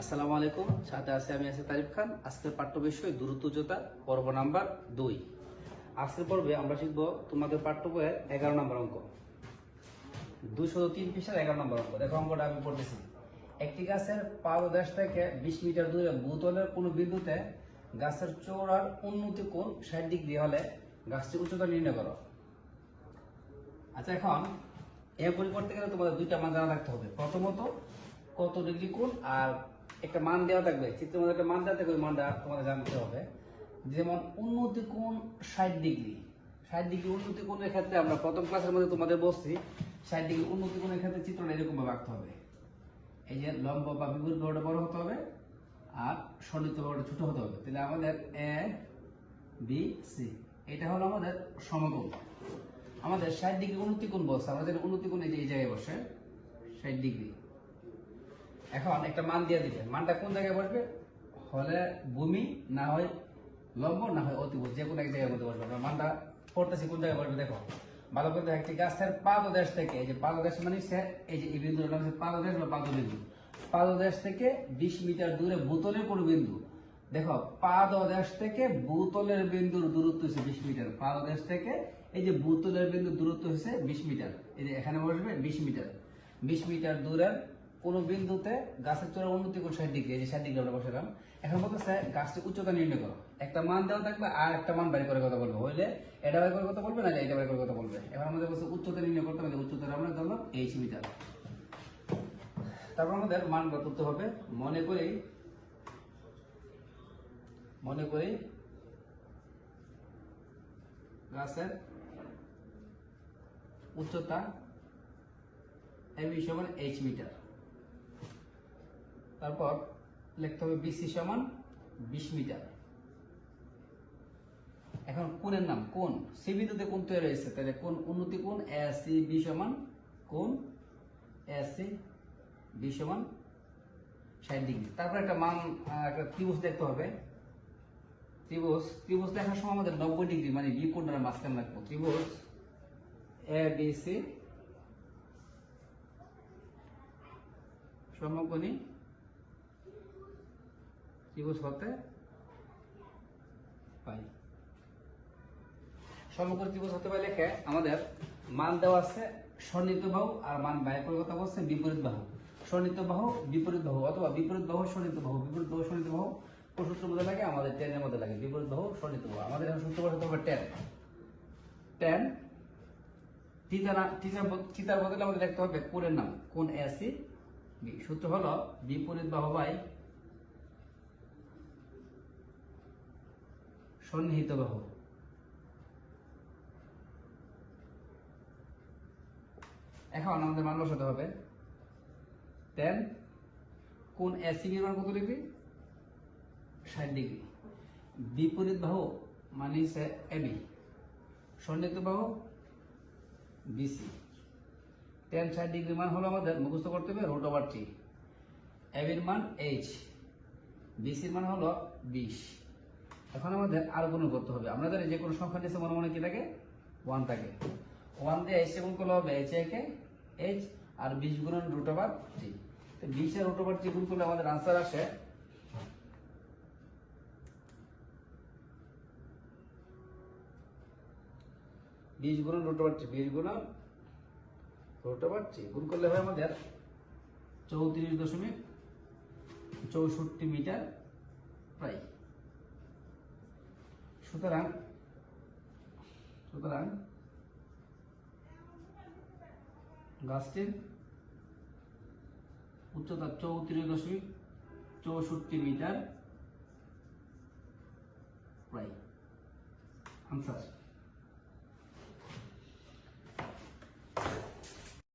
আসসালামু আলাইকুম, সাথে আছে আমি আছি তারিফ খান। আজকের পাঠ্য বিষয় দূরত্ব জোতা, পর্ব নাম্বার দুই। আজকের পর্বে আমরা শিখব তোমাদের পাঠ্য বইয়ের এগারো নম্বর অঙ্ক। দুশো তিন পৃষ্ঠার এগারো নম্বর অঙ্ক। দেখো অঙ্কটা আমি পড়তেছি। একটি গাছের পাদদেশ থেকে বিশ মিটার দূরে ভূতলের কোনো বিন্দুতে গাছের চৌড়ার উন্নতি কোণ ষাট ডিগ্রি হলে গাছটির উচ্চতা নির্ণয় করো। আচ্ছা এখন এর পরিবর্তে গেলে তোমাদের দুইটা মান জানা রাখতে হবে। প্রথমত কত ডিগ্রি কোণ আর একটা মান দেওয়া থাকবে, চিত্রের মধ্যে একটা মান দেওয়া থাকবে, ওই মানটা তোমাদের জানতে হবে। যেমন উন্নতি কোণ ষাট ডিগ্রি। ষাট ডিগ্রি উন্নতি কোণের ক্ষেত্রে আমরা প্রথম ক্লাসের মধ্যে তোমাদের বলছি, ষাট ডিগ্রি উন্নতি কোণের ক্ষেত্রে চিত্রটা এরকম ভাবে আঁকতে হবে। এই যে লম্ব বা বিপরীত বাহুটা বড় হতে হবে আর সন্নিহিত বাহুটা ছোট হতে হবে। তাহলে আমাদের এ বি সি এটা হলো আমাদের সমকোণ। আমাদের ষাট ডিগ্রি উন্নতি কোণ বলছে আমাদের উন্নতি এই যে এই জায়গায় বসে, ষাট ডিগ্রি। এখন একটা মান দিয়ে দিবে। মানটা কোন জায়গায় বসবে? হলে ভূমি, না হয় লম্ব, না হয় অতিভুজ, যে কোনো এক জায়গার মধ্যে বসবে। আমরা মানটা পড়তেছি কোন জায়গায় বসবে দেখো। ভালো করে একটি গাছের পাদদেশ থেকে, এই যে পাদদেশ মানে এই যে এই বিন্দুর নাম হচ্ছে পাদদেশ বা পাদবিন্দু। পাদদেশ থেকে বিশ মিটার দূরে ভূতলের কোনো বিন্দু। দেখো, পাদদেশ থেকে ভূতলের বিন্দুর দূরত্ব হচ্ছে বিশ মিটার। পাদদেশ থেকে এই যে ভূতলের বিন্দুর দূরত্ব হচ্ছে বিশ মিটার। এই যে এখানে বসবে বিশ মিটার। বিশ মিটার দূরের কোন বিন্দুতে গাছের চূড়া উন্নতি কোন ষাট ডিগ্রি এই যে ষাট ডিগ্রি আমরা বসালাম, এখন বলতেছে গাছটির উচ্চতা নির্ণয় করো। একটা মান দেওয়া থাকবে আর একটা মান বাড়ি করে কথা বলবে। হইলে এটা বাড়ি করে কথা বলবে না এটা বাড়ি করে কথা বলবে। এখন আমাদের বলছে উচ্চতা নির্ণয় করতে হবে উচ্চতা আমরা ধরলাম এইচ মিটার তারপর আমাদের মান বের করতে হবে। মনে করি মনে করি গাছের উচ্চতা এবি সমান এইচ মিটার। তারপর লিখতে হবে বিসি সমান বিশ মিটার। এখন কোণের নাম কোন সি বিন্দুতে কোণ তৈরি হয়েছে, তাহলে কোন উন্নতি কোন এ সি বি সমান কোন এ সি বি সমান ষাট ডিগ্রি। তারপর একটা মান একটা ত্রিভুজ দেখতে হবে। ত্রিভুজ ত্রিভুজ দেখার সময় আমাদের নব্বই ডিগ্রি মানে বি কোণটা মাঝখানে রাখব। ত্রিভুজ এ, বি, সি, সমকোণী ত্রিভুজ হতে পাই সমকোণী ত্রিভুজ হতে পাই লেখে আমাদের মান দেওয়া আছে সন্নিহিত বাহু আর মান ব্যয় কথা বলছে বিপরীত বাহু। সন্নিহিত বাহু, বিপরীত বাহু অথবা বিপরীত বাহু সন্নিহিত বাহু, বিপরীত বাহু সন্নিহিত বাহু। কোন সূত্রের মধ্যে লাগে? আমাদের টেনের মধ্যে লাগে। বিপরীত বাহু সন্নিহিত বাহু। আমাদের এখন সূত্র বসাতে হবে টেন টেন টিচার বদলে আমাদের লিখতে হবে কোণের নাম, কোণ এসি সূত্র হলো বিপরীত বাহু বাই সন্নিহিত বাহু এখন আমাদের মান বসাতে হবে। টেন কোন এসি মান কত ডিগ্রি? ষাট ডিগ্রি। বিপরীত বাহু মানে হচ্ছে এবি সন্নিহিত বাহু বিসি টেন ষাট ডিগ্রি মান হলো আমাদের মুখস্থ করতে হবে রোট ওভার থ্রি এবির মান এইচ বিসির মান হলো বিশ। এখন আমাদের আর গুণ করতে হবে। আমরা জানি যে কোনো সংখ্যা নিচে মনে মনে কি থাকে? ওয়ান থাকে। ওয়ান দিয়ে এইচ গুণ করলে হবে এইচ একে এইচ আর বিশ গুণন রুট ওভার থ্রি তো বিশ আর রুট ওভার থ্রি গুণ করলে আমাদের আনসার আসে বিশ গুণন রুট ওভার থ্রি বিশ গুণন রুট ওভার থ্রি গুণ করলে হয় আমাদের চৌত্রিশ দশমিক চৌষট্টি মিটার প্রায়। সুতরাং সুতরাং গাছটির উচ্চতা চৌত্রিশ দশমিক চৌষট্টি মিটার। প্রায় আনসার